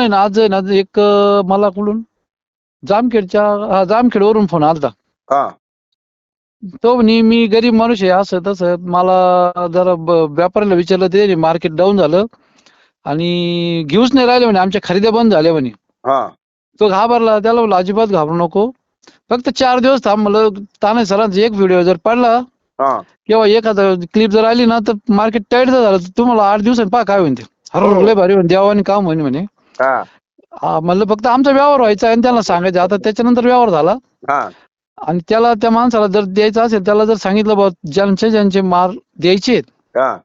नाही ना आज आहे ना एक अं, मला कुठून जामखेडच्या हा, जामखेडवरून फोन आलता. हा. तो म्हणे मी गरीब माणूस आहे असं तसं मला जरा ब- व्यापाऱ्याला विचारलं ते मार्केट डाऊन झालं आणि घेऊच नाही राहिले म्हणे आमच्या खरेद्या बंद झाल्या म्हणे. हा. तो घाबरला त्याला म्हणलं अजिबात घाबरू नको. फक्त चार दिवस थांब म्हणलं ताने सरांचा एक व्हिडिओ जर पडला हा. किंवा एखादा क्लिप जर आली ना तर मार्केट टाईट झालं तर तुम्हाला आठ दिवसांनी पहा काय होईल ते. हरवलं लय भारी होईल देवानी काम होईल म्हणे. हा. हा, म्हणलं फक्त आमचा व्यवहार व्हायचा आणि त्यांना सांगायचं. आता त्याच्यानंतर व्यवहार झाला. हा. आणि त्याला त्या माणसाला जर द्यायचं असेल त्याला जर सांगितलं बा ज्यांचे ज्यांचे माल द्यायचे आहेत हा.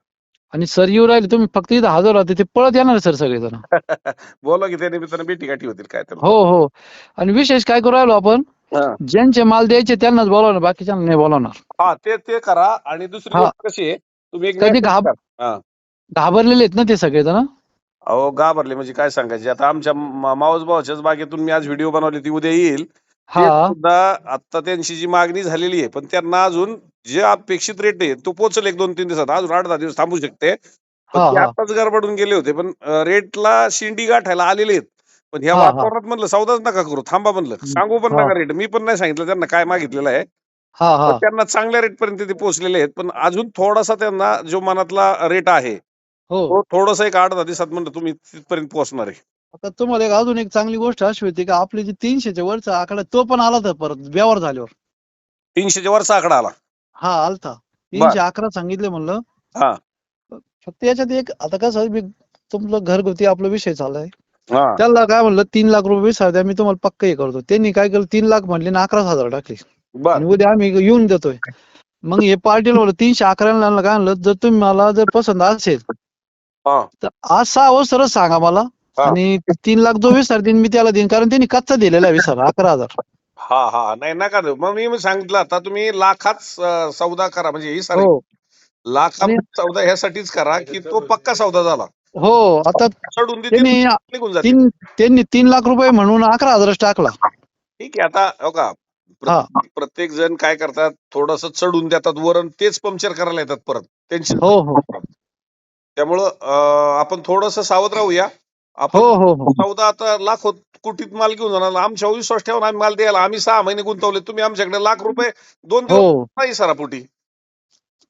आणि सर येऊ राहिले तुम्ही फक्त इथं हजर राहते ते पळत येणार सर सगळेजण. बोला की त्या निमित्तानं गाठी होतील काय तर. हो हो. आणि विशेष काय करू राहिलो आपण? हा. ज्यांचे माल द्यायचे त्यांनाच बोलावणार बाकीच्यांना नाही बोलावणार. हा ते ते करा. आणि दुसरी हा. गोष्ट कशी आहे तुम्ही एक कधी message घाब- करा. घाबरलेले आहेत ना ते सगळेजण? अहो घाबरले. म्हणजे काय सांगायचे? आता आमच्या मा- मावस भावाच्याच बागेतून मी आज व्हिडिओ बनवली ती उद्या येईल. ते हा सुद्धा आता त्यांची जी मागणी झालेली आहे पण त्यांना अजून जे अपेक्षित रेट आहे तो पोहोचल एक दोन तीन दिवसात. अजून आठ दहा दिवस थांबू शकते. पण हा ते हा. आताच गडबडून गेले होते पण रेटला शिंडी गाठायला आलेले आहेत. पण ह्या हा, हा. वातावरणात म्हणलं सौदाच नका करू थांबा म्हणलं. सांगू पण हा. नका रेट. मी पण नाही सांगितलं त्यांना काय मागितलेलं आहे. हा हा. त्यांना चांगल्या रेट पर्यंत ते पोहोचलेले आहेत. पण अजून थोडासा त्यांना जो मनातला रेट आहे हो. थोडासा एक आठ दहा दिवसात म्हणलं तुम्ही तिथपर्यंत पोहोचणार आहे. आता तुम्हाला एक अजून एक चांगली गोष्ट अशी होती की आपली जी तीनशेच्या वरचा आकडा तो पण आला तर परत व्यवहार झाल्यावर. तीनशेच्या वरचा आकडा आला. हा आलता. तीनशे अकरा सांगितले म्हणलं. हा. फक्त याच्यात एक आता कसं मी तुमचं घरगुती आपला विषय चाललाय. त्याला काय म्हणलं तीन लाख रुपये विचार मी तुम्हाला पक्क हे करतो. त्यांनी काय केलं तीन लाख म्हणले ना अकरा हजार टाकले. आणि उद्या आम्ही येऊन देतोय. मग हे पार्टीला म्हणलं तीनशे अकराला आणलं काय म्हणलं जर तुम्ही मला जर पसंत असेल तर आज सहा वाजता सांगा मला. आणि तीन लाख जो विचार देईन मी त्याला देईन. कारण त्यांनी कच्चा दिलेला विचार अकरा हजार. हा हा. नाही नका मग मी सांगितलं आता तुम्ही लाखात सौदा करा. म्हणजे ही सारी हो. लाखात सौदा ह्यासाठीच करा की तो पक्का सौदा झाला. हो आता त्यांनी त्यांनी तीन लाख रुपये म्हणून अकरा हजारच टाकला. ठीक आहे आता हो का. प्रत्येक- प्रत्येक जण काय करतात? थोडस चढून देतात वरण तेच पंक्चर करायला येतात परत. त्यांची हो. हो त्यामुळं आपण थोडस सावध राहूया. आपण हो हो हो. चौदा आता लाख कोटीत माल घेऊन जाणार. आमच्या विश्वास ठेवून आम्ही माल द्यायला. आम्ही सहा महिने गुंतवले. तुम्ही आमच्याकडे लाख रुपये दोन दिवस हो नाही सरापोटी.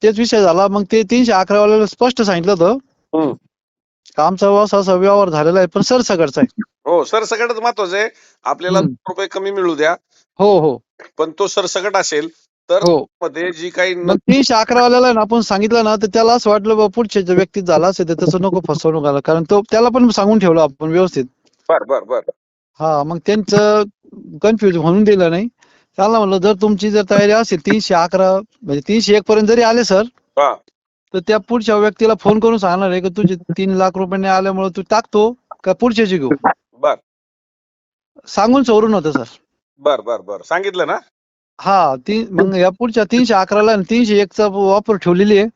तेच विषय झाला. मग ते तीनशे अकरा वाल्याला स्पष्ट सांगितलं होतं. हम्म. का आमचा असा असा व्यवहार झालेला आहे पण सर सगळचा आहे. हो सर सगळ्यात महत्वाचं आहे. आपल्याला हम्म. दोन रुपये कमी मिळू द्या. हो हो. पण तो सरसकट असेल. तर हो. मध्ये जी काही मग तीनशे अकरा वाल्याला ना आपण सांगितलं ना तर त्याला असं वाटलं बा पुढच्या ज्या व्यक्तीत झाला असेल तर तसं नको फसवणूक आला. कारण तो त्याला पण सांगून ठेवलं आपण व्यवस्थित. बर बर बर. हा मग त्यांचं कन्फ्युज म्हणून दिलं नाही. त्याला म्हणलं जर तुमची जर तयारी असेल तीनशे अकरा म्हणजे तीनशे एक पर्यंत जरी आले सर हा. तर त्या पुढच्या व्यक्तीला फोन करून सांगणार आहे की तुझे तीन लाख रुपये नाही आल्यामुळे तू टाकतो का पुढच्याची घेऊ? बर. सांगून चोरून होतं सर बर बर बर. सांगितलं ना? हा ती मग या पुढच्या तीनशे अकराला आणि तीनशे एकचा ऑफर ठेवलेली आहे.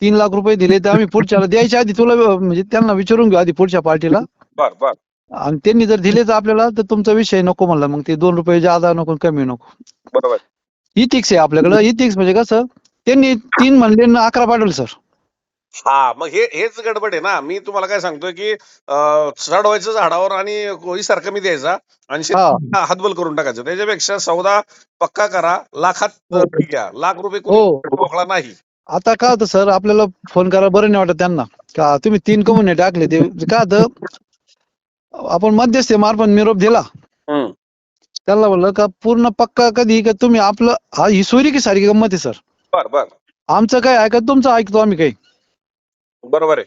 तीन लाख रुपये दिले तर आम्ही पुढच्याला द्यायच्या आधी तुला म्हणजे त्यांना विचारून घेऊ आधी पुढच्या पार्टीला. बर बर. आणि त्यांनी जर दिले तर आपल्याला तर तुमचा विषय नको म्हणला. मग ते दोन रुपये जादा नको कमी नको. बरोबर. इथिक्स आहे आपल्याकडं. इथिक्स म्हणजे कसं? त्यांनी तीन म्हणले ना अकरा पाठवले सर हा मग हे हेच गडबड आहे ना. मी तुम्हाला काय सांगतोय की अं, चढवायचं झाडावर आणि कोळीसार कमी द्यायचा आणि हा. शेतकऱ्यांना हातबल करून टाकायचं. त्याच्यापेक्षा सौदा पक्का करा. लाखात हो. घ्या. लाख रुपये हो. कोणी मोकळा नाही. आता काय होतं सर? आपल्याला फोन करा बरं नाही वाटत त्यांना. का तुम्ही तीन कमून टाकले ते? काय होतं? आपण मध्यस्थी मार्फत निरोप दिला. त्याला म्हणलं का पूर्ण पक्का कधी? का तुम्ही आपलं हा ही सोयरी की सारखी गंमत आहे सर? बर बर. आमचं काय ऐकत तुमचं ऐकतो आम्ही काही. बरोबर आहे.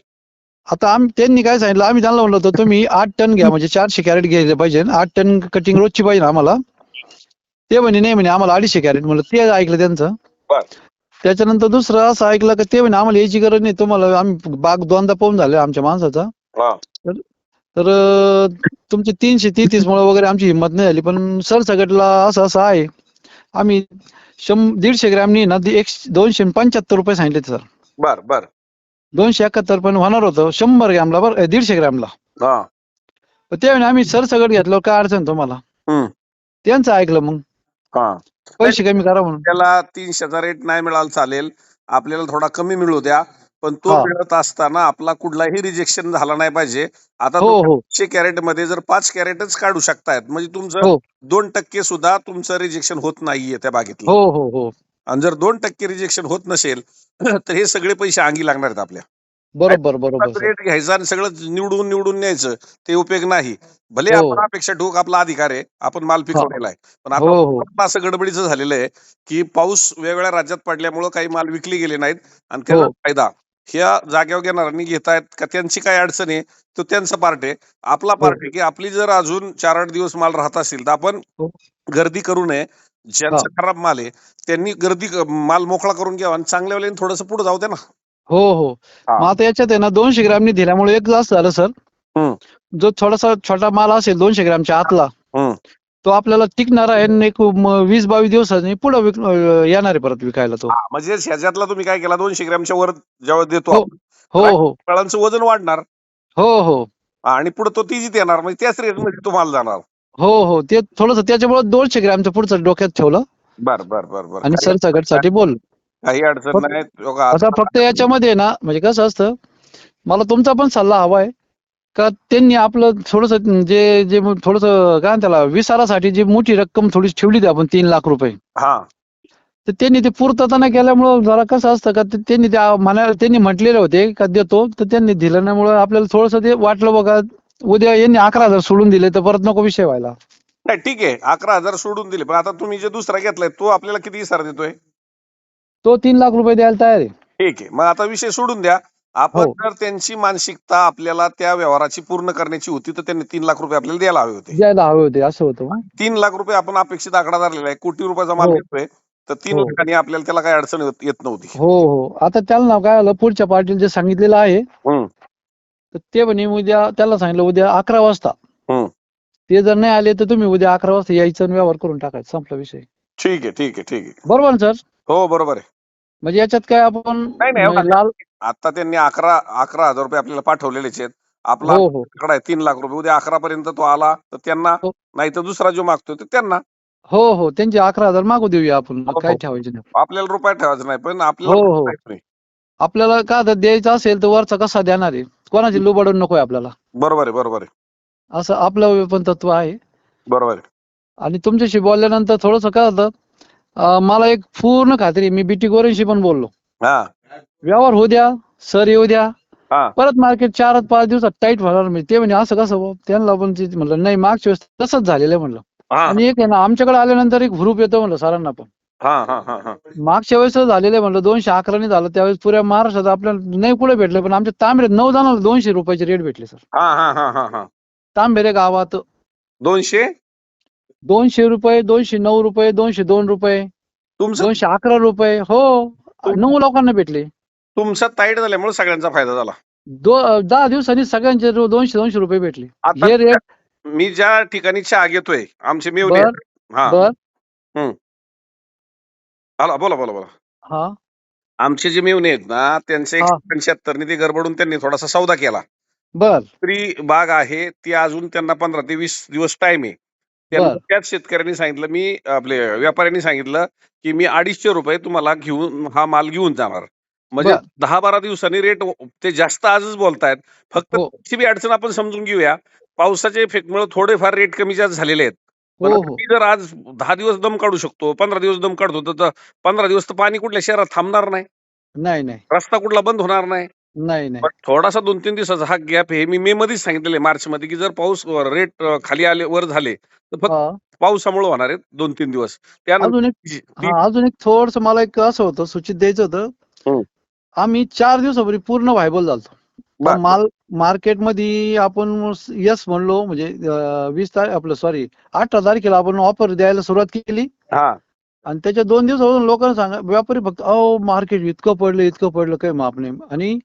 आता आम्ही त्यांनी काय सांगितलं? आम्ही त्यांना म्हणलं होतं तुम्ही आठ टन घ्या म्हणजे चारशे कॅरेट घ्यायला पाहिजे. आठ टन कटिंग रोजची पाहिजे आम्हाला. ते म्हणे नाही म्हणे आम्हाला अडीचशे कॅरेट. म्हणलं ते ऐकलं त्यांचं. बर. त्याच्यानंतर दुसरं असं ऐकलं का ते म्हणे आम्हाला यायची गरज नाही. तुम्हाला आम्ही बाग दोनदा पाहून झाले आमच्या माणसाचा. हा. तर अं, तुमचे तीनशे तेहतीस मुळे वगैरे आमची हिंमत नाही झाली. पण सर सगटला असं असं आहे. आम्ही शं दीडशे ग्रॅमनी ना दि- एकशे दोनशे पंच्याहत्तर रुपये सांगितले सर. बर बर. दोनशे एकाहत्तर पण होणार होतं. शंभर ग्रॅमला बरं दीडशे ग्रॅमला. हा. तर ते म्हणे आम्ही सर सगळं घेतलं काय अडचण तुम्हाला? हम्म. त्यांचं ऐकलं मग. हा. पैसे कमी करा म्हणून. त्याला तीनशेचा रेट नाही मिळाला चालेल. आपल्याला थोडा कमी मिळू द्या. पण तो हा. मिळत असताना आपला कुठलाही रिजेक्शन झाला नाही पाहिजे. आता हो हो. पाचशे कॅरेटमध्ये जर पाच कॅरेटच काढू शकतायत म्हणजे तुमचं हो. दोन टक्के सुद्धा तुमचं रिजेक्शन होत नाहीये त्या बागेतलं. हो हो हो. आणि जर दोन टक्के रिजेक्शन होत नसेल तर हे सगळे पैसे अंगी लागणार आहेत आपल्या. बरोबर बरोबर रेट घ्यायचा आणि सगळं निवडून निवडून न्यायचं ते उपयोग नाही. भले हो. आपण अपेक्षा ठेवू आपला अधिकार आहे आपण माल पिकवलेला आहे. पण आता हो. हो आता असं गडबडीचं झालेलं आहे की पाऊस वेगवेगळ्या राज्यात पडल्यामुळं काही माल विकले गेले नाहीत आणि त्याचा हो. फायदा. ह्या जागेवर घेणाऱ्यांनी घेतायत का? त्यांची काय अडचण आहे तो त्यांचा पार्ट आहे. आपला पार्ट आहे की आपली जर अजून चार आठ दिवस माल राहत असेल तर आपण हो. गर्दी करू नये. ज्यांचा खराब माल आहे त्यांनी गर्दी माल मोकळा करून घ्यावा आणि चांगल्या वेळेने थोडस पुढे जाऊ दे ना हो हो. मग आता याच्यात आहे ना दोनशे ग्रॅमनी दिल्यामुळे एक जास्त झालं सर. जो थोडासा छोटा माल असेल दोनशे ग्रॅमच्या आतला. तो आपल्याला टिकणार आहे एक वीस बावीस दिवसांनी पुढे येणार आहे परत विकायला तो म्हणजे ह्याच्यातला तुम्ही काय केला दोनशे ग्रॅमच्या वर जेव्हा देतो हो. हो हो फळांचं वजन वाढणार हो हो आणि पुढे तो तीजीत येणार म्हणजे त्याच रेटमध्ये तो माल जाणार हो हो. ते थोडस त्याच्यामुळे दोनशे ग्रॅमच्या पुढचं डोक्यात ठेवलं. बर बर बर बर. आणि सरसकटसाठी बोल काही अडचण फक्त- नाही. आता फक्त याच्यामध्ये ना म्हणजे कसं असतं मला तुमचा पण सल्ला हवाय का त्यांनी आपलं थोडस जे जे थोडस काय म्हणतात त्याला विसारासाठी जी मोठी रक्कम थोडी ठेवली होती आपण तीन लाख रुपये. हा. तर त्यांनी ते पूर्तता नाही केल्यामुळं जरा कसं असतं का ते- त्यांनी त्या म्हणा त्यांनी म्हटलेले होते का देतो तर त्यांनी दिलं नाहीमुळं आपल्याला थोडस ते वाटलं बघा उद्या यांनी अकरा हजार सोडून दिले तर परत नको विषय व्हायला. नाही ठीक आहे. अकरा हजार सोडून दिले पण आता तुम्ही जे दुसरा घेतलाय तो आपल्याला किती इसारा देतोय? तो तीन लाख रुपये द्यायला तयार आहे. ठीक आहे. मग आता विषय सोडून द्या. आपण हो. जर त्यांची मानसिकता आपल्याला त्या व्यवहाराची पूर्ण करण्याची होती तर त्यांनी तीन लाख रुपये आपल्याला द्यायला हवे होते. द्यायला हवे होते असं होतं तीन लाख रुपये आपण अपेक्षित आकडा धरलेला आहे. कोटी रुपयाचा माल हो. घेतोय तर तीन हो. लाखांनी आपल्याला त्याला काही अडचण येत- येत नव्हती. हो हो. आता त्याला ना काय झालं पुढच्या पार्टीला जे सांगितलेलं आहे हम्म. तर ते म्हणे उद्या त्याला सांगितलं उद्या अकरा वाजता. हम्म. ते जर नाही आले तर तुम्ही उद्या अकरा वाजता यायचं आणि व्यवहार करून टाकायचं. संपला विषय. ठीक आहे ठीक आहे ठीक आहे. बरोबर ना सर? हो बरोबर आहे. म्हणजे याच्यात काय आपण नाही, नाही, लाल आता त्यांनी अकरा अकरा हजार रुपये आपल्याला पाठवलेलेच आहेत. आपला हो हो. आकडा आहे तीन लाख रुपये. उद्या अकरा पर्यंत तो आला तर त्यांना हो. नाही तर दुसरा जो मागतोय तर त्यांना. हो हो. त्यांचे अकरा हजार मागू देऊया आपण. हो, काय हो. ठेवायचे नाही. आपल्याला रुपया ठेवायचा नाही पण आपल्याला हो, हो. आपल्याला काय आता द्यायचं असेल तर वरचा कसा देणार आहे? कोणाची लुबाडून नकोय आपल्याला. बरोबर आहे बरोबर आहे. असं आपलं पण तत्व आहे. बरोबर आहे. आणि तुमच्याशी बोलल्यानंतर थोडस काय होतं अं, मला एक पूर्ण खात्री. मी बीटी गोरेंशी पण बोललो. हा. व्यवहार होऊ द्या सर येऊ द्या. हा. परत मार्केट चार पाच दिवसात टाईट होणार म्हणजे ते म्हणजे असं कसं बुवा? त्यांना पण ते म्हणलं नाही मागच्या वेळेस तसंच झालेलं आहे म्हणलं. हा. आणि एक आहे ना आमच्याकडे आल्यानंतर एक ग्रुप येतो म्हणलं सरांना पण. मागच्या वेळेस झालेलं आहे म्हणलं दोनशे अकराने झालं त्यावेळेस पुऱ्या महाराष्ट्रात आपल्याला नाही कुठे भेटले पण आमच्या तांबेरे नऊ जणांना दोनशे रुपयाचे रेट भेटले सर हा हा हा हा हा. तांबेरे गावात दोनशे? दोनशे रुपये दोनशे नऊ रुपये दोनशे दोन रुपये दोनशे अकरा रुपये हो. नऊ लोकांना भेटले. तुमचा ताईट झाल्यामुळे सगळ्यांचा फायदा झाला. दहा दिवसांनी सगळ्यांचे दोनशे दोनशे रुपये भेटले. हे रेट मी ज्या ठिकाणी चहा घेतोय आमचे मेवणे बर. हा आला बोला बोला बोला. हा. आमचे जे मेवणे आहेत ना त्यांचे हा. एकशे पंच्याहत्तर ते गडबडून त्यांनी थोडासा सौदा केला. बर. तरी बाग आहे ती अजून त्यांना पंधरा ते वीस दिवस टाइम आहे. त्यांना बर. त्याच शेतकऱ्यांनी सांगितलं मी आपले व्यापाऱ्यांनी सांगितलं की मी अडीचशे रुपये तुम्हाला घेऊन हा माल घेऊन जाणार. म्हणजे बर. दहा बारा दिवसांनी रेट ते जास्त आजच बोलतायत. फक्त हो. त्याची बी अडचण आपण समजून घेऊया. पावसाच्या इफेक्टमुळे थोडेफार रेट कमी जास्त झालेले आहेत. हो हो. मी जर आज दहा दिवस दम काढू शकतो पंधरा दिवस दम काढतो तर- तर पंधरा दिवस तर पाणी कुठल्या शहरात थांबणार नाही. नाही नाही. रस्ता कुठला बंद होणार नाही. नाही नाही. पण थोडासा दोन तीन दिवसाचा हा गॅप आहे मी मे मध्येच सांगितलेलं आहे मार्च मध्ये की जर पाऊस रेट खाली आले वर झाले तर फक्त हा. पावसामुळे होणार आहेत दोन तीन दिवस. त्यानंतर अजून एक ती- ती- हा अजून एक थोडस मला एक असं होतं सूचित द्यायचं हम्म. होतं आम्ही चार दिवसापूर्वी पूर्ण व्हायबल झालतो. माल मार्केटमध्ये आपण यस म्हणलो म्हणजे वीस तारीख आपलं सॉरी अठरा तारखेला आपण ऑफर द्यायला सुरुवात केली. हा. आणि त्याच्या दोन दिवसापासून लोकांना सांगा व्यापारी फक्त अहो मार्केट इतकं पडलं इतकं पडलं काही माप नाही. आणि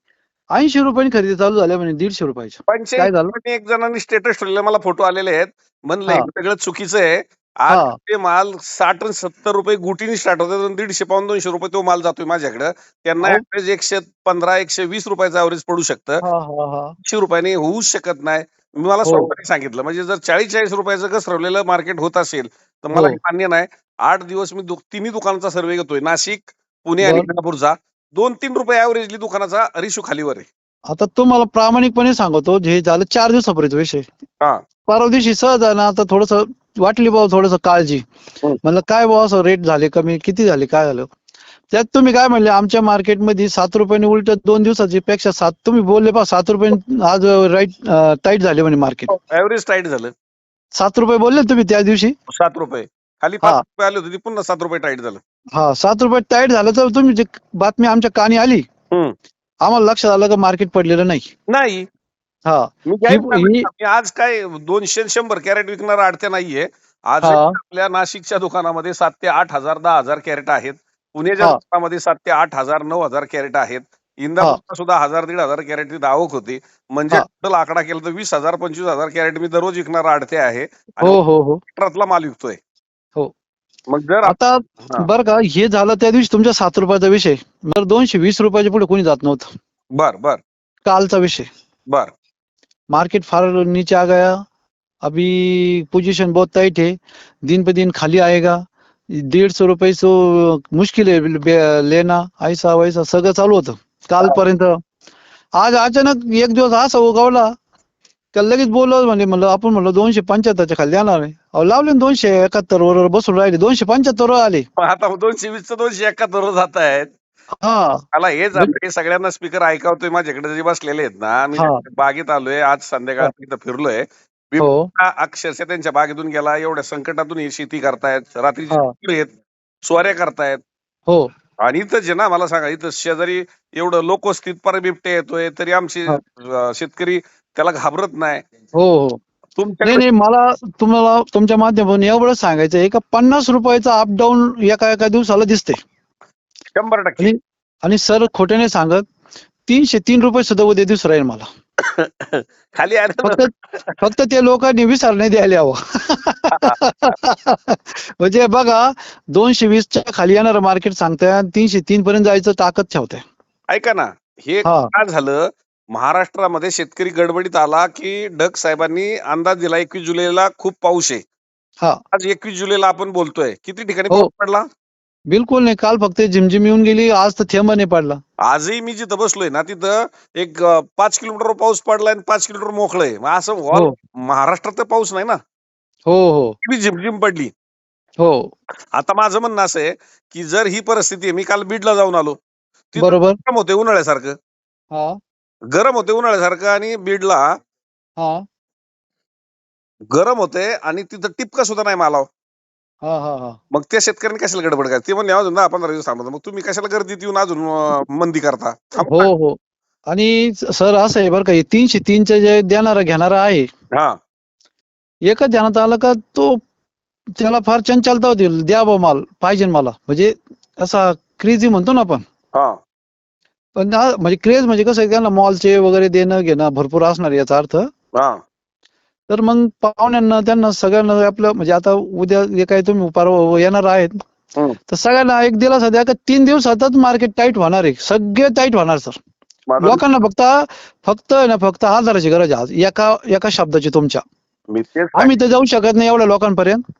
ऐंशी रुपयांनी खरेदी चालू झाल्या म्हणे दीडशे रुपयाच्या. काय झालं? एक जणांनी स्टेटस ठेवलेले मला फोटो आलेले आहेत. म्हणलं सगळं चुकीचं आहे. आज हा ते माल साठ आणि सत्तर रुपये गुटीने स्टार्ट होतात आणि दीडशे पाऊन दोनशे रुपये तो माल जातोय माझ्याकडे त्यांना अहो. ऍव्हरेज एकशे पंधरा एकशे वीस रुपयाचं ऍव्हरेज पडू शकतं हा हा हा एकशे रुपयाने होऊच शकत नाही मी मला हो. स्वतःने सांगितलं म्हणजे जर चाळीस चाळीस रुपयाचं घसरवलेलं मार्केट होत असेल तर मला हो. हे मान्य नाही आठ दिवस मी दु- तिन्ही दुकानाचा सर्वे घेतोय नाशिक पुणे आणि बर. कोल्हापूरचा दोन तीन रुपये ऍव्हरेजली दुकानाचा रेशो खालीवर आहे आता तुम्हाला प्रामाणिकपणे सांगतो हे झालं चार दिवसापर्यंत विषय हा. परवा दिवशी सहज आहे ना आता थोडस वाटली बाबा थोडस काळजी. हं. म्हणलं काय बाबा असं रेट झाले कमी? किती झाले? काय झालं? त्यात तुम्ही काय म्हणले आमच्या मार्केटमध्ये सात रुपयाने उलट दोन दिवसाची पेक्षा सात तुम्ही बोलले पा सात रुपये आज राईट टाईट झाले म्हणे मार्केट ऍव्हरेज टाईट झालं. सात रुपये बोलले तुम्ही त्या दिवशी? सात रुपये. खाली. पाच रुपये आले होते पुन्हा सात रुपये टाईट झालं. हा सात रुपये टाईट झालं तर तुम्ही जे बातमी आमच्या कानी आली. आम्हाला लक्षात आलं का मार्केट पडलेलं नाही? नाही. हा. मी काय म्हणणार ही- मी आज काय दोनशे शंभर कॅरेट विकणारा आडत्या नाहीये. आज हा. आपल्या नाशिकच्या दुकानामध्ये सात ते आठ हजार दहा हजार कॅरेट आहेत. पुण्याच्या हा. दुकानामध्ये सात ते आठ हजार नऊ हजार कॅरेट आहेत. इंदापूरला सुद्धा हजार दीड हजार कॅरेट तिथं आवक होती. म्हणजे हा. टोटल आकडा केला तर वीस हजार पंचवीस हजार कॅरेट मी दररोज विकणारा आडते आहे. आणि हो हो हो. ट्रकला माल विकतोय. हो. मग जर आप- आता हा. बर का हे झालं त्या दिवशी तुमच्या सात रुपयाचा विषय. दोनशे वीस रुपयाच्या पुढे कोणी जात नव्हतं. बर बर. कालचा विषय. बर. मार्केट फार नीचे आ गया। अभी पोजीशन बहुत टाइट है। दिन पे दिन खाली आएगा। दीड सौ रुपये सो मुश्किल है लेना। ऐसा वैसा सगळं चालू होतं। कालपर्यंत। आज अचानक एक दिवस असा उगवला। का लगेच बोललो म्हणजे म्हणलं आपण म्हणलं दोनशे पंच्याहत्तरच्या खाली जाणार आहे. अहो लावले ना दोनशे एकाहत्तर वर बसून राहिले. दोनशे पंच्याहत्तर वर आले. आता दोनशे वीस दोनशे एकाहत्तर जात आहेत हा. मला हे हे सगळ्यांना स्पीकर ऐकावतोय माझ्याकडे जे बसलेले आहेत ना मी हा. बागेत आलोय आज संध्याकाळ इथं फिरलोय. हो. अक्षरशः त्यांच्या बागेतून गेला एवढ्या संकटातून हे शेती करतायत रात्रीचे हा. चक्र आहेत स्वाऱ्या करतायत. हो. आणि इथं जे ना मला सांगा इथं शेजारी एवढं लोकवस्तीत पर बिबटे येतोय तरी आमचे हा. अं, शेतकरी त्याला घाबरत नाही. हो हो. नाही तुमच्याकडे नाही मला तुम्हाला तुमच्या माध्यमातून एवढं सांगायचं आहे का पन्नास रुपयाचा अप डाऊन एका एका दिवसाला दिसते शंभर टक्के. आणि सर खोट्याने सांगत तीनशे तीन रुपये सुद्धा उद्या दिवस राहील मला. खाली आलं. फक्त फक्त ते लोकांनी नाही द्यायला हवं म्हणजे बघा दोनशे वीसच्या खाली येणारं मार्केट सांगताय तीनशे तीन पर्यंत जायचं ताकद ठेवताय. ऐका ना हे हा. काय झालं? महाराष्ट्रामध्ये शेतकरी गडबडीत आला की डग साहेबांनी अंदाज दिला एकवीस जुलैला खूप पाऊस आहे. हा. आज एकवीस जुलैला आपण बोलतोय. किती ठिकाणी हो. पाऊस पडला? बिलकुल नाही काल फक्त झिमझिम येऊन गेली आज तर थेंब नाही पडला. आजही मी जिथं बसलोय ना तिथं एक अं, पाच किलोमीटर पाऊस पडलाय आणि पाच किलोमीटर मोकळंय. असं हो. महाराष्ट्रात तर पाऊस नाही ना. हो हो. ती बी झिमझिम पडली. हो. आता माझं म्हणणं असं आहे की जर ही परिस्थिती आहे मी काल बीडला जाऊन आलो. तिथं बरोबर. गरम होते उन्हाळ्यासारखं. हा. गरम होते उन्हाळ्यासारखं आणि बीडला हा. गरम होते आणि तिथं टिपका सुद्धा नाही मालाव. हा हा हा. मग त्या शेतकऱ्यांनी कशाला गडबड करायची? ते म्हणले अजून दहा पंधरा दिवस थांबत मग तुम्ही कशाला गर्दीत येऊन अजून अं, मंदी करता? थांबा. हो हो. आणि सर असं आहे बरं का हे तीनशे तीनचे जे देणारा घेणारा आहे. हा. एकच ध्यानात आलं का तो त्याला फार चंचलता होती. द्या बा माल पाहिजे मला. म्हणजे असा क्रेझी म्हणतो ना आपण. हा. पण हा म्हणजे क्रेज म्हणजे कसं आहे त्यांना मॉलचे वगैरे देणं घेणं भरपूर असणार याचा अर्थ. हा. तर मग पाहुण्यांना त्यांना सगळ्यांना आपलं म्हणजे आता उद्या जे काही तुम्ही परवा येणार आहेत. तर सगळ्यांना एक दिलासा द्या का तीन दिवसातच मार्केट टाईट होणार आहे. सगळे टाईट होणार सर लोकांना फक्त फक्त ना फक्त आधाराची गरज आहे. आज एका एका शब्दाची तुमच्या. आम्ही तर जाऊ शकत नाही एवढ्या लोकांपर्यंत.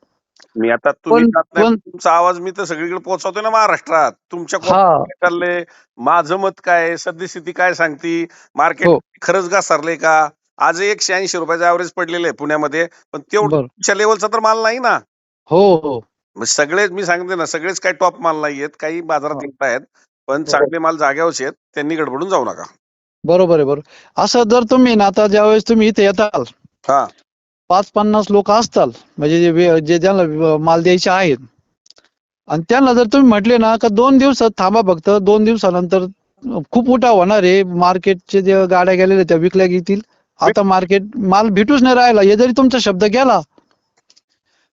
मी आता तुमचा आवाज मी तर सगळीकडे पोहोचवतोय ना महाराष्ट्रात. तुमच्या चाललंय? माझं मत काय सद्यस्थिती काय सांगती? मार्केट हो. खरंच घसरले का? आज एकशे ऐंशी रुपयाचं ऍव्हरेज पडलेलं आहे पुण्यामध्ये. पण तेवढं बर. तुमच्या लेवलचा तर माल नाही ना. हो हो. सगळेच मी सांगते ना सगळेच काही टॉप माल नाही आहेत काही बाजारात. येत आहेत पण चांगले माल जाग्यावरचे आहेत त्यांनी गडबडून जाऊ नका. बरोबर आहे बरोबर. असं जर तुम्ही ना आता ज्यावेळेस तुम्ही इथे येताल हा. पाच पन्नास लोक असताल म्हणजे जे जे ज्यांना माल द्यायचे आहेत आणि त्यांना जर तुम्ही म्हटले ना का दोन दिवसात थांबा फक्त दोन दिवसानंतर खूप उठाव होणार आहे मार्केटचे जे गाड्या गेलेल्या त्या विकल्या गेतील आता मार्केट माल भेटूच नाही राहिला. हे जरी तुमचा शब्द गेला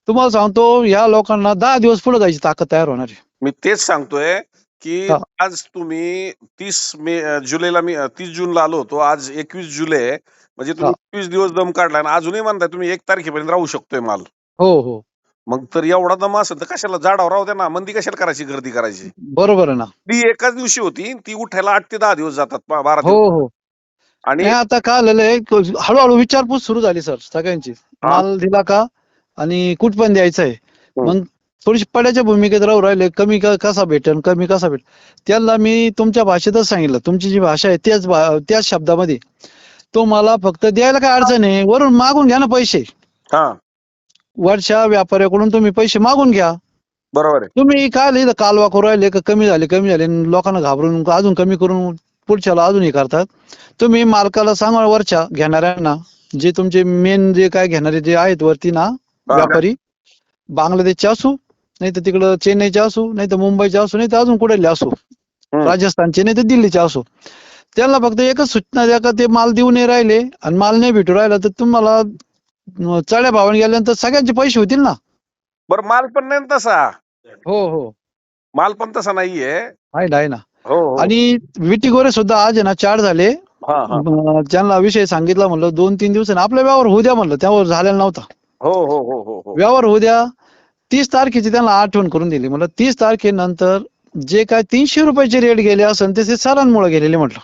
तुम्हाला सांगतो या लोकांना दहा दिवस पुढे जायची ताकद तयार होणार आहे. मी तेच सांगतोय की. आज तुम्ही तीस मे जुलैला मी तीस जूनला आलो होतो. आज एकवीस जुलै आहे. म्हणजे तुम्ही एकवीस दिवस दम काढला आणि अजूनही म्हणताय तुम्ही एक तारखेपर्यंत राहू शकतोय माल. हो हो. मग तर एवढा दम असेल तर कशाला जाडावर राहू द्या ना. मंदी कशाला करायची गर्दी करायची? बरोबर आहे ना. ती एकाच दिवशी होती ती उठायला आठ ते दहा दिवस जातात बारा हो हो. आणि नाही आता काय झालेलं आहे क- हळूहळू विचारपूस सुरू झाली सर सगळ्यांची. हा. माल दिला का आणि कुठपर्यंत द्यायचा आहे. मग थोडीशी पड्याच्या भूमिकेत राहू राहिले कमी क- कसा भेटेल कमी कसा भेटेल. त्यांना मी तुमच्या भाषेतच सांगितलं तुमची जी भाषा आहे त्याच भा- त्याच शब्दामध्ये. तो मला फक्त द्यायला काय अडचण आहे वरून मागून घ्या ना पैसे. हा. वरच्या व्यापाऱ्याकडून तुम्ही पैसे मागून घ्या. बरोबर आहे. तुम्ही काय लिहिलं कालवा करू राहिले का कमी झाले कमी झाले आणि लोकांना घाबरून अजून कमी करून पुढच्याला अजून हे करतात. तुम्ही मालकाला सांगा वरच्या घेणाऱ्यांना जे तुमचे मेन जे काय घेणारे जे आहेत वरती ना व्यापारी बांगलादेशचे असू नाही तर तिकडं चेन्नईचे असू नाही तर मुंबईचे असू नाही तर अजून कुठले असू. राजस्थानचे नाही तर दिल्लीचे असू. त्यांना फक्त एकच सूचना द्या का ते माल देऊ नाही राहिले आणि माल नाही भेटू राहिला तर तुम्हाला चढ्या भावाने गेल्यानंतर सगळ्यांचे पैसे होतील ना? बरं माल पण नाही तसा. हो हो. माल पण तसा नाहीये. आहे ना आहे ना. आणि विटी गोरे सुद्धा आज आहे ना चार झाले. हा, हा. त्यांना विषय सांगितला म्हणलं दोन तीन दिवसांनी. आपल्या व्यवहार होऊ द्या म्हणलं त्यावर झालेला नव्हता. हो हो हो हो हो. व्यवहार होऊ द्या. तीस तारखेची त्यांना आठवण करून दिली. म्हणलं तीस तारखेनंतर जे काय तीनशे रुपयाचे रेट गेले असेल ते ते सरांमुळे गेलेले म्हटलं.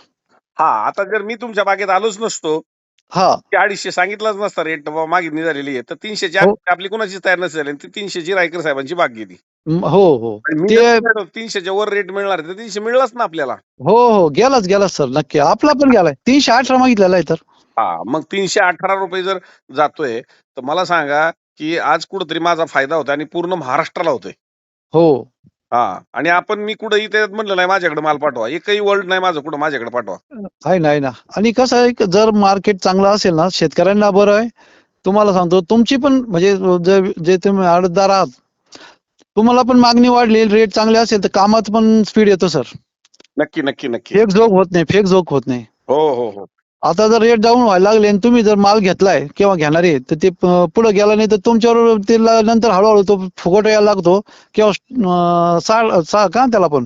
हा आता जर मी तुमच्या बागेत आलोच नसतो हा. की अडीचशे सांगितलंच नसतं रेट मागणी झालेली आहे. तर तीनशेची हो. आपली कोणाची तयार नसेल झाली ती तीनशेची रायकर साहेबांची बाग गेली. म- हो हो. आणि मी ते जर म्हणालो तीनशेच्या वर रेट मिळणार आहे, तर तीनशे मिळलाच ना आपल्याला. हो हो. गेलाच गेलाच सर. नक्की. आपला पण गेलाय. तीनशे अठरा मागितलेला आहे तर. हा मग तीनशे अठरा रुपये जर जातोय तर मला सांगा की आज कुठंतरी माझा फायदा होता आणि पूर्ण महाराष्ट्राला होतोय. हो. हा. आणि आपण मी कुठं इथे म्हणलं नाही माझ्याकडे माल पाठवा. एकही वर्ल्ड नाही माझं कुठं माझ्याकडे पाठवा. आहे ना आहे ना. आणि कसं आहे की जर मार्केट चांगलं असेल ना शेतकऱ्यांना बरं आहे. तुम्हाला सांगतो तुमची पण म्हणजे जे जे तुम्ही आडतदार आहात तुम्हाला पण मागणी वाढली रेट चांगले असेल तर कामात पण स्पीड येतो सर नक्की नक्की नक्की. फेक जोक होत नाही फेक जोक होत नाही. हो हो हो. आता जर रेट डाऊन व्हायला लागले आणि तुम्ही जर माल घेतलाय किंवा घेणारे आहेत, तर ते पुढे गेला नाही तर तुमच्यावर ते नंतर हळूहळू तो फुकट यायला लागतो किंवा अं, सा का त्याला पण.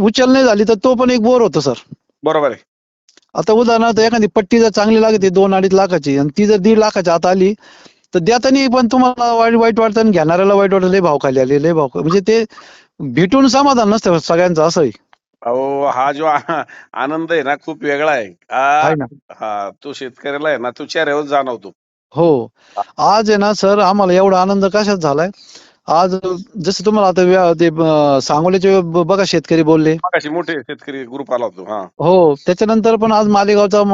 उचल नाही झाली तर तो पण एक बोर होतो सर. बरोबर आहे. आता उदाहरणार्थ एखादी पट्टी जर चांगली लागते दोन अडीच लाखाची आणि ती जर दीड लाखाच्या आत आली तर देताना पण तुम्हाला वाईट वाईट वाटतं आणि घेणाऱ्याला वाईट वाटतं लय भाव खाली आले लय भाव म्हणजे ते भेटून समाधान नसतं सगळ्यांचं असं आहे अहो हा जो आ- आनंद आहे ना खूप वेगळा आहे. हा आहे ना. हा तो शेतकऱ्याला आहे ना तो चेहऱ्यावर जाणवतो. हो. आज आहे ना सर आम्हाला एवढा आनंद कशात झालाय? आज जसं तुम्हाला आता व्या- ते सांगोल्याचे ब- बघा शेतकरी बोलले. मोठे शेतकरी ग्रुप आला होतो हा. हो त्याच्यानंतर पण आज मालेगावचा म,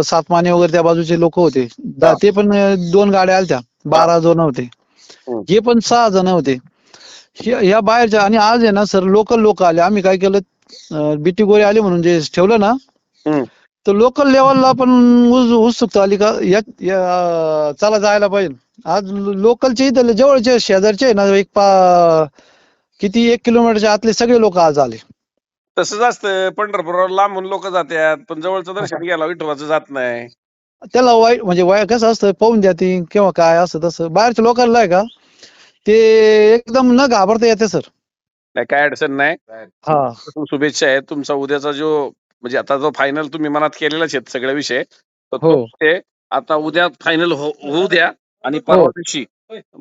सातमाने वगैरे त्या बाजूचे लोक होते. दा- हा. ते पण अं, दोन गाड्या आलत्या. बारा जण होते. हम्म. हे पण सहा जण होते. हे- या बाहेरच्या आणि आज आहे ना सर लोकल लोक आले. आम्ही काय केलं? बिटी गोरे आले म्हणून जे ठेवलं ना हम्म. तर लोकल लेवलला पण उस- उत्सुकता आली का या या- चला जायला पाहिजे. आज लोकलचे इथले जवळचे शेजारचे आहे ना एक पा किती एक किलोमीटरच्या आतले सगळे लोक आज आले. तसंच असतं पंढरपूरवर लांबून लोक जातात पण जवळचं दर्शन घ्यायला विठोबाचं जात नाही. त्याला वाईट म्हणजे वय कसं असतं पाहून द्या ती किंवा काय असं तसं. बाहेरच्या लोकांना आहे का ते एकदम न घाबरता येते सर. नाही काय अडचण नाही. हा. शुभेच्छा आहेत तुमचा. उद्याचा जो म्हणजे आता जो फायनल तुम्ही मनात केलेलाच आहेत सगळे विषय तर हो. तो ते आता उद्या फायनल होऊ द्या आणि परवा दिवशी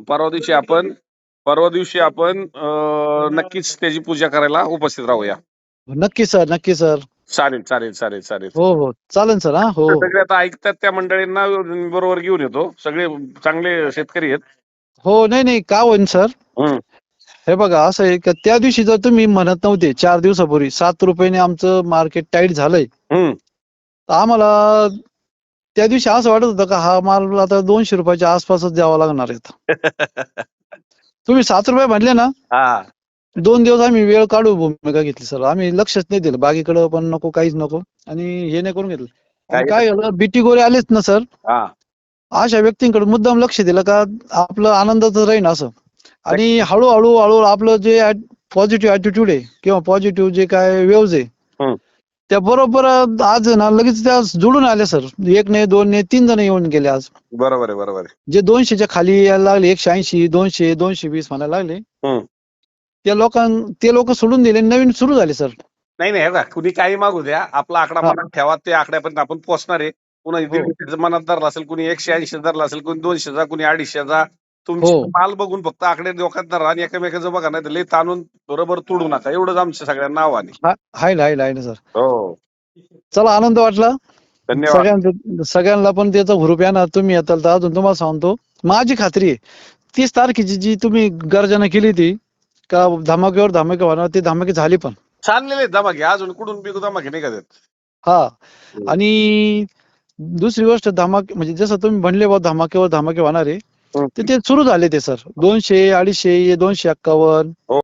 परवा दिवशी आपण परवा दिवशी आपण अं, नक्कीच त्याची पूजा करायला उपस्थित राहूया. नक्की सर नक्की सर. चालेल चालेल चालेल चालेल. हो हो. चालेल सर हा हो. सगळे आता ऐकतात त्या मंडळींना बरोबर घेऊन येतो. सगळे चांगले शेतकरी आहेत. हो नाही नाही का होईन सर? हम्म. हे बघा असं आहे का त्या दिवशी जर तुम्ही म्हणत नव्हते चार दिवसापूर्वी सात रुपयाने आमचं मार्केट टाईट झालंय. हम्म. तर आम्हाला त्या दिवशी असं वाटत होतं का हा माल आता दोनशे रुपयाच्या आसपासच द्यावा लागणार आहे. तुम्ही सात रुपये म्हणले ना हा. दोन दिवस आम्ही वेळ काढू भूमिका घेतली सर. आम्ही लक्षच नाही दिलं. बागेकडे पण नको काहीच नको. आणि हे नाही करून घेतलं. आणि काय झालं? बीटी गोरे आलेच ना सर. हा. अशा व्यक्तींकडे मुद्दाम लक्ष दिलं का आपलं आनंदाचं राहीन असं. आणि हळूहळू हळूहळू आपलं जे पॉझिटिव्ह ऍटिट्यूड आहे किंवा पॉझिटिव्ह जे काय वेव्ज आहे. त्या बरोबर आज ना लगेच त्या जुळून आल्या सर एक नाही दोन नाही तीन जण येऊन गेले आज बरोबर आहे बरोबर आहे जे दोनशेच्या खाली यायला लागले एकशे ऐंशी दोनशे दोनशे वीस म्हणायला लागले. त्या लोकां ते लोक सोडून दिले नवीन सुरू झाले सर नाही नाही बघा कुणी काही मागू द्या आपला आकडा. मनात ठेवा ते आकड्यापर्यंत आपण पोहोचणार आहे पुन्हा हो. मनात धरला असेल कुणी एकशे ऐंशी धरला असेल कुणी दोनशेचा कुणी अडीचशेचा तुमची हो. माल बघून फक्त आकडे डोक्यात धरा आणि एकमेकांचं बघा नाही लय ताणून बरोबर तुडू नका. एवढंच आमच्या सगळ्यांना आव्हान आहे. आहे ना आहे ना सर. हो. चला आनंद वाटला. सगळ्यांना पण त्याचा हुरूप ना तुम्ही येताल तर अजून तुम्हाला सांगतो. माझी खात्री आहे तीस तारखेची जी तुम्ही गर्जना केली ती का धमाक्यावर धमाके होणार ती धमाके झाली पण. चाललेले धमाके अजून कुठून बिकू धमाके नाही का हा आणि दुसरी गोष्ट धमाके म्हणजे जसं तुम्ही म्हणले बा धमाकेवर धमाके होणार आहे तर ते सुरू झाले ते सर. दोनशे अडीचशे दोनशे एक्कावन्न. हो.